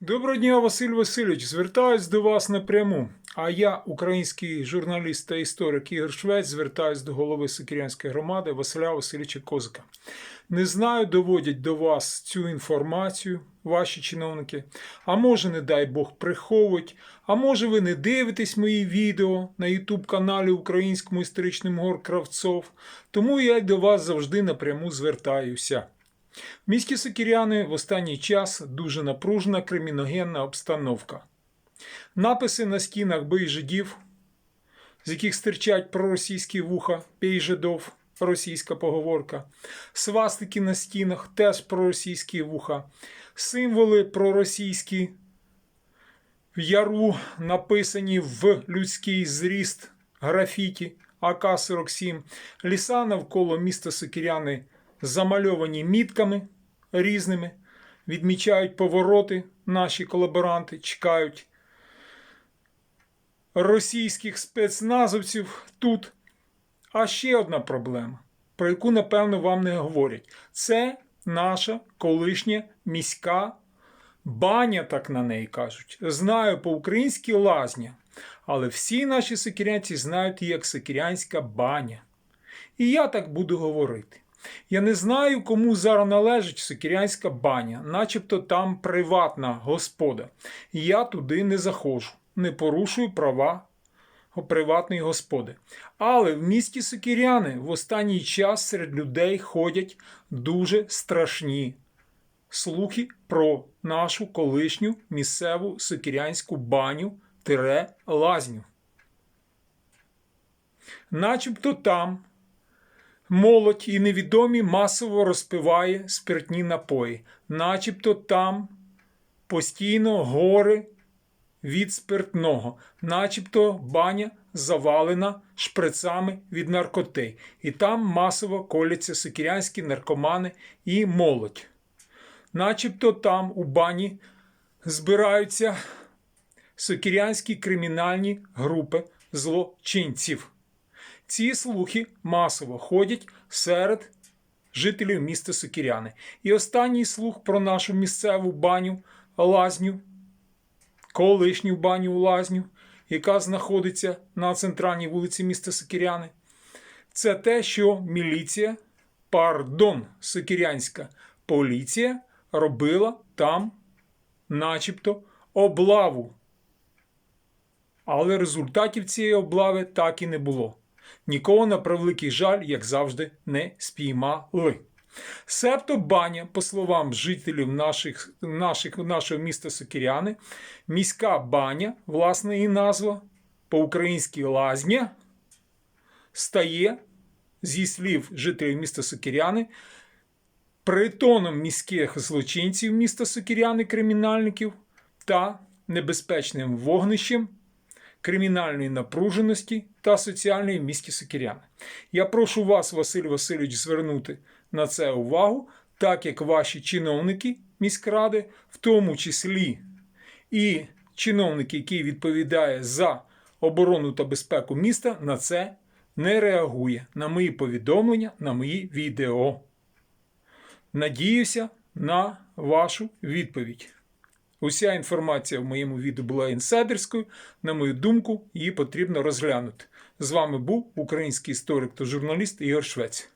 Доброго дня, Василь Васильович. Звертаюсь до вас напряму. А я, український журналіст та історик Ігор Швець, звертаюсь до голови Сокирянської громади Василя Васильовича Козика. Не знаю, доводять до вас цю інформацію ваші чиновники. А може, не дай Бог, приховують. А може, ви не дивитесь мої відео на Ютуб каналі Українському історичному гор Кравцов. Тому я й до вас завжди напряму звертаюся. В місті Сокіряни в останній час дуже напружена криміногенна обстановка. Написи на стінах «Бий жидів, з яких стирчать проросійські вуха, пій жидов, російська поговорка, свастики на стінах, теж проросійські вуха, символи проросійські. В яру написані в людський зріст графіті АК-47, ліса навколо міста Сокіряни замальовані мітками різними, відмічають повороти наші колаборанти, чекають російських спецназовців тут. А ще одна проблема, про яку, напевно, вам не говорять. Це наша колишня міська баня, так на неї кажуть. Знаю по-українськи лазня, але всі наші сокірянці знають її як сокірянська баня. І я так буду говорити. Я не знаю, кому зараз належить сокірянська баня, начебто там приватна господа. Я туди не заходжу, не порушую права приватної господи. Але в місті Сокіряни в останній час серед людей ходять дуже страшні слухи про нашу колишню місцеву сокірянську баню тире лазню. Начебто там молодь і невідомі масово розпиває спиртні напої, начебто там постійно гори від спиртного, начебто баня завалена шприцами від наркоти, і там масово коляться сокірянські наркомани і молодь. Начебто там у бані збираються сокірянські кримінальні групи злочинців. Ці слухи масово ходять серед жителів міста Сокіряни. І останній слух про нашу місцеву баню лазню, колишню баню лазню, яка знаходиться на центральній вулиці міста Сокіряни, це те, що міліція, пардон, сокірянська поліція робила там, начебто, облаву. Але результатів цієї облави так і не було. Нікого на превеликий жаль, як завжди, не спіймали. Себто баня, по словам жителів наших, наших, нашого міста Сокіряни, міська баня, власне її назва, по-українськи лазня, стає, зі слів жителів міста Сокіряни, притоном міських злочинців міста Сокіряни, кримінальників та небезпечним вогнищем кримінальної напруженості та соціальної в місті Сокіряни. Я прошу вас, Василь Васильович, звернути на це увагу, так як ваші чиновники міськради, в тому числі і чиновники, який відповідає за оборону та безпеку міста, на це не реагує на мої повідомлення, на мої відео. Надіюся на вашу відповідь. Уся інформація в моєму відео була інсайдерською. На мою думку, її потрібно розглянути. З вами був український історик та журналіст Ігор Швець.